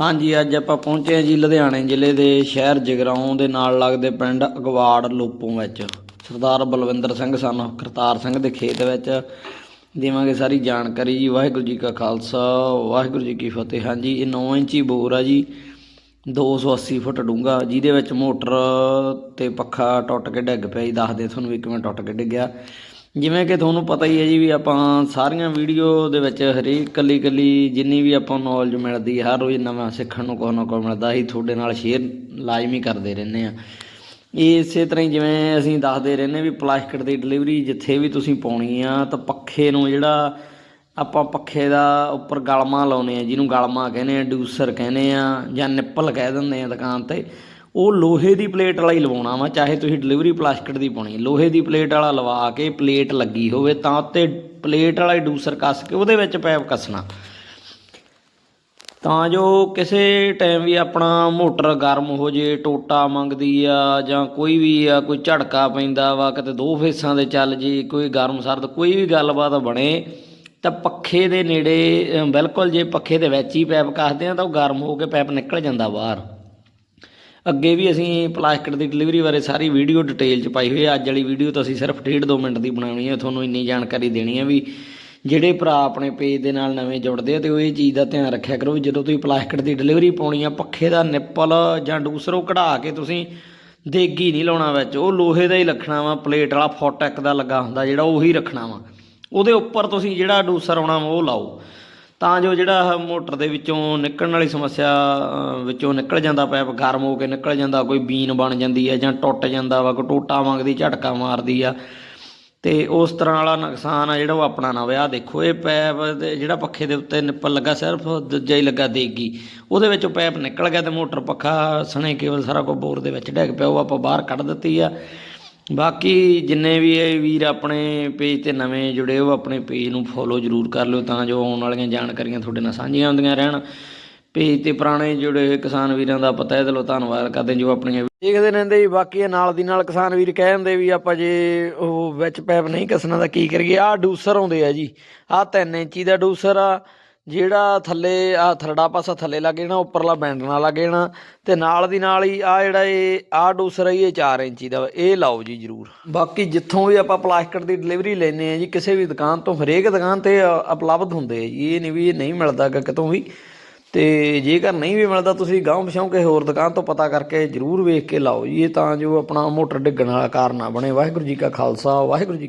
ਹਾਂਜੀ, ਅੱਜ ਆਪਾਂ ਪਹੁੰਚੇ ਹਾਂ ਜੀ ਲੁਧਿਆਣੇ ਜ਼ਿਲ੍ਹੇ ਦੇ ਸ਼ਹਿਰ ਜਗਰਾਉਂ ਦੇ ਨਾਲ ਲੱਗਦੇ ਪਿੰਡ ਅਗਵਾੜ ਲੋਪੋਂ ਵਿੱਚ। ਸਰਦਾਰ ਬਲਵਿੰਦਰ ਸਿੰਘ ਸਨ ਕਰਤਾਰ ਸਿੰਘ ਦੇ ਖੇਤ ਵਿੱਚ ਦੇਵਾਂਗੇ ਸਾਰੀ ਜਾਣਕਾਰੀ ਜੀ। ਵਾਹਿਗੁਰੂ ਜੀ ਕਾ ਖਾਲਸਾ, ਵਾਹਿਗੁਰੂ ਜੀ ਕੀ ਫਤਿਹ। ਹਾਂਜੀ, ਇਹ 9 ਇੰਚੀ ਬੋਰ ਆ ਜੀ 280 ਫੁੱਟ ਡੂੰਘਾ, ਜਿਹਦੇ ਵਿੱਚ ਮੋਟਰ ਤੇ ਪੱਖਾ ਟੁੱਟ ਕੇ ਡਿੱਗ ਪਿਆ ਜੀ। ਦੱਸਦੇ ਤੁਹਾਨੂੰ ਵੀ ਕਿਵੇਂ ਟੁੱਟ ਕੇ ਡਿੱਗਿਆ। ਜਿਵੇਂ ਕਿ ਤੁਹਾਨੂੰ ਪਤਾ ਹੀ ਹੈ ਜੀ ਵੀ ਆਪਾਂ ਸਾਰੀਆਂ ਵੀਡੀਓ ਦੇ ਵਿੱਚ ਹਰੇਕ ਕੱਲੀ ਕੱਲੀ ਜਿੰਨੀ ਵੀ ਆਪਾਂ ਨੌਲੇਜ ਮਿਲਦੀ ਹੈ, ਹਰ ਰੋਜ਼ ਨਵਾਂ ਸਿੱਖਣ ਨੂੰ ਕੋਈ ਨਾ ਕੋਈ ਮਿਲਦਾ ਹੀ ਤੁਹਾਡੇ ਨਾਲ ਸ਼ੇਅਰ ਲਾਜ਼ਮੀ ਕਰਦੇ ਰਹਿੰਦੇ ਆ ਇਸੇ ਤਰ੍ਹਾਂ ਹੀ ਜਿਵੇਂ ਅਸੀਂ ਦੱਸਦੇ ਰਹਿੰਦੇ ਵੀ ਪਲਾਸਟਿਕ ਦੀ ਡਿਲੀਵਰੀ ਜਿੱਥੇ ਵੀ ਤੁਸੀਂ ਪਾਉਣੀ ਆ, ਤਾਂ ਪੱਖੇ ਨੂੰ ਜਿਹੜਾ ਆਪਾਂ ਪੱਖੇ ਦਾ ਉੱਪਰ ਗਲਮਾ ਲਾਉਨੇ ਆ ਜਿਹਨੂੰ ਗਲਮਾ ਕਹਿੰਦੇ ਆ ਡਿਊਸਰ ਕਹਿੰਦੇ ਆ ਜਾਂ ਨਿੱਪਲ ਕਹਿ ਦਿੰਦੇ ਆ ਦੁਕਾਨ ਤੇ ਉਹ ਲੋਹੇ ਦੀ ਪਲੇਟ ਵਾਲਾ ਹੀ ਲਵਾਉਣਾ ਵਾ, ਚਾਹੇ ਤੁਸੀਂ ਡਿਲੀਵਰੀ ਪਲਾਸਟਿਕ ਦੀ ਪਾਉਣੀ ਲੋਹੇ ਦੀ ਪਲੇਟ ਵਾਲਾ ਲਵਾ ਕੇ ਪਲੇਟ ਲੱਗੀ ਹੋਵੇ ਤਾਂ ਉੱਤੇ ਪਲੇਟ ਵਾਲਾ ਹੀ ਡੂਸਰ ਕੱਸ ਕੇ ਉਹਦੇ ਵਿੱਚ ਪੈਪ ਕੱਸਣਾ। ਤਾਂ ਜੋ ਕਿਸੇ ਟਾਈਮ ਵੀ ਆਪਣਾ ਮੋਟਰ ਗਰਮ ਹੋ ਜੇ, ਟੋਟਾ ਮੰਗਦੀ ਆ ਜਾਂ ਕੋਈ ਵੀ ਆ, ਕੋਈ ਝੜਕਾ ਪੈਂਦਾ ਵਾ, ਕਿਤੇ ਦੋ ਫੇਸਾਂ ਦੇ ਚੱਲ ਜੇ, ਕੋਈ ਗਰਮ ਸਰਦ, ਕੋਈ ਵੀ ਗੱਲਬਾਤ ਬਣੇ, ਤਾਂ ਪੱਖੇ ਦੇ ਨੇੜੇ ਬਿਲਕੁਲ ਜੇ ਪੱਖੇ ਦੇ ਵਿੱਚ ਹੀ ਪੈਪ ਕੱਸਦੇ ਆ ਤਾਂ ਉਹ ਗਰਮ ਹੋ ਕੇ ਪੈਪ ਨਿਕਲ ਜਾਂਦਾ ਬਾਹਰ। ਅੱਗੇ ਵੀ ਅਸੀਂ ਪਲਾਸਟਿਕ ਦੀ ਡਿਲੀਵਰੀ ਬਾਰੇ ਸਾਰੀ ਵੀਡੀਓ ਡਿਟੇਲ ਚ ਪਾਈ ਹੋਈ ਹੈ। ਅੱਜ ਵਾਲੀ ਵੀਡੀਓ ਤਾਂ ਅਸੀਂ ਸਿਰਫ 1.5 2 ਮਿੰਟ ਦੀ ਬਣਾਉਣੀ ਹੈ। ਤੁਹਾਨੂੰ ਇੰਨੀ ਜਾਣਕਾਰੀ ਦੇਣੀ ਹੈ ਵੀ ਜਿਹੜੇ ਭਰਾ ਆਪਣੇ ਪੇਜ ਦੇ ਨਾਲ ਨਵੇਂ ਜੁੜਦੇ ਆ ਤੇ ਉਹ ਇਹ ਚੀਜ਼ ਦਾ ਧਿਆਨ ਰੱਖਿਆ ਕਰੋ ਵੀ ਜਦੋਂ ਤੁਸੀਂ ਪਲਾਸਟਿਕ ਦੀ ਡਿਲੀਵਰੀ ਪਾਉਣੀ ਆ, ਪੱਖੇ ਦਾ ਨਿੱਪਲ ਜਾਂ ਦੂਸਰੋ ਕਢਾ ਕੇ ਤੁਸੀਂ ਦੇਗੀ ਨਹੀਂ ਲਾਉਣਾ ਵਿੱਚ, ਉਹ ਲੋਹੇ ਦਾ ਹੀ ਰੱਖਣਾ ਵਾ, ਪਲੇਟ ਵਾਲਾ ਫੋਟੈਕ ਦਾ ਲੱਗਾ ਹੁੰਦਾ ਜਿਹੜਾ ਉਹੀ ਰੱਖਣਾ ਵਾ। ਉਹਦੇ ਉੱਪਰ ਤੁਸੀਂ ਜਿਹੜਾ ਡੂਸਰ ਆਉਣਾ ਵਾ, ਉਹ ਲਾਓ। ਤਾਂ ਜੋ ਜਿਹੜਾ ਮੋਟਰ ਦੇ ਵਿੱਚੋਂ ਨਿਕਲਣ ਵਾਲੀ ਸਮੱਸਿਆ ਵਿੱਚੋਂ ਨਿਕਲ ਜਾਂਦਾ ਪੈਪ ਗਰਮ ਹੋ ਕੇ ਨਿਕਲ ਜਾਂਦਾ, ਕੋਈ ਬੀਨ ਬਣ ਜਾਂਦੀ ਹੈ ਜਾਂ ਟੁੱਟ ਜਾਂਦਾ ਵਾ, ਕੋਈ ਟੋਟਾ ਮੰਗਦੀ ਝਟਕਾ ਮਾਰਦੀ ਆ। ਤੇ ਉਸ ਤਰ੍ਹਾਂ ਵਾਲਾ ਨੁਕਸਾਨ ਆ ਜਿਹੜਾ ਉਹ ਆਪਣਾ ਨਾ ਵਿਆਹ ਦੇਖੋ, ਇਹ ਪੈਪ ਦੇ ਜਿਹੜਾ ਪੱਖੇ ਦੇ ਉੱਤੇ ਨਿੱਪਲ ਲੱਗਾ, ਸਿਰਫ ਦੂਜਾ ਹੀ ਲੱਗਾ, ਦੇਗੀ। ਉਹਦੇ ਵਿੱਚੋਂ ਪੈਪ ਨਿਕਲ ਗਿਆ ਤੇ ਮੋਟਰ ਪੱਖਾ ਸਣੇ ਕੇਵਲ ਸਾਰਾ ਕੁਝ ਬੋਰ ਦੇ ਵਿੱਚ ਡਿੱਗ ਪਿਆ, ਉਹ ਆਪਾਂ ਬਾਹਰ ਕੱਢ ਦਿੱਤੀ ਆ। ਬਾਕੀ ਜਿੰਨੇ ਵੀ ਇਹ ਵੀਰ ਆਪਣੇ ਪੇਜ ਤੇ ਨਵੇਂ ਜੁੜੇ ਹੋ ਆਪਣੇ ਪੇਜ ਨੂੰ ਫੋਲੋ ਜ਼ਰੂਰ ਕਰ ਲਿਓ ਤਾਂ ਜੋ ਆਉਣ ਵਾਲੀਆਂ ਜਾਣਕਾਰੀਆਂ ਤੁਹਾਡੇ ਨਾਲ ਸਾਂਝੀਆਂ ਹੁੰਦੀਆਂ ਰਹਿਣ। ਪੇਜ ਤੇ ਪੁਰਾਣੇ ਜੁੜੇ ਹੋਏ ਕਿਸਾਨ ਵੀਰਾਂ ਦਾ ਪਤਾ ਹੈ ਦਿਲੋਂ ਧੰਨਵਾਦ ਕਰਦੇ ਜੋ ਆਪਣੀਆਂ ਦੇਖਦੇ ਰਹਿੰਦੇ ਜੀ ਬਾਕੀ ਇਹ ਨਾਲ ਦੀ ਨਾਲ ਕਿਸਾਨ ਵੀਰ ਕਹਿ ਦਿੰਦੇ ਵੀ ਆਪਾਂ ਜੇ ਉਹ ਵਿੱਚ ਪੈਪ ਨਹੀਂ ਕੱਸਣਾ ਤਾਂ ਕੀ ਕਰੀਏ? ਆਹ ਡੂਸਰ ਆਉਂਦੇ ਆ ਜੀ। ਆਹ 3 ਇੰਚੀ ਦਾ ਡੂਸਰ ਆ ਜਿਹੜਾ ਥੱਲੇ ਆ ਥਰੜਾ ਪਾਸਾ ਥੱਲੇ ਲੱਗ ਜਾਣਾ, ਉੱਪਰਲਾ ਬੈਂਡ ਨਾਲ ਲੱਗ ਜਾਣਾ ਤੇ ਨਾਲ ਦੀ ਨਾਲ ਹੀ ਆ ਜਿਹੜਾ ਇਹ ਆ ਡੂਸਰ ਹੈ ਇਹ 4 ਇੰਚੀ ਦਾ, ਇਹ ਲਾਓ ਜੀ ਜਰੂਰ। ਬਾਕੀ ਜਿੱਥੋਂ ਵੀ ਆਪਾਂ ਪਲਾਸਟਿਕ ਦੀ ਡਿਲੀਵਰੀ ਲੈਨੇ ਆ ਜੀ, ਕਿਸੇ ਵੀ ਦੁਕਾਨ ਤੋਂ, ਹਰੇਕ ਦੁਕਾਨ ਤੇ ਉਪਲਬਧ ਹੁੰਦੇ ਆ ਜੀ, ਇਹ ਨਹੀਂ ਵੀ ਇਹ ਨਹੀਂ ਮਿਲਦਾ ਕਿਤੋਂ ਵੀ। ਤੇ ਜੇਕਰ ਨਹੀਂ ਵੀ ਮਿਲਦਾ, ਤੁਸੀਂ ਗਾਂਵ ਪਛਾਉ ਕੇ ਹੋਰ ਦੁਕਾਨ ਤੋਂ ਪਤਾ ਕਰਕੇ ਜਰੂਰ ਵੇਖ ਕੇ ਲਾਓ ਜੀ, ਇਹ ਤਾਂ ਜੋ ਆਪਣਾ ਮੋਟਰ ਡਿੱਗਣ ਵਾਲਾ ਕਾਰਨ ਨਾ ਬਣੇ। ਵਾਹਿਗੁਰੂ ਜੀ ਕਾ ਖਾਲਸਾ, ਵਾਹਿਗੁਰੂ ਜੀ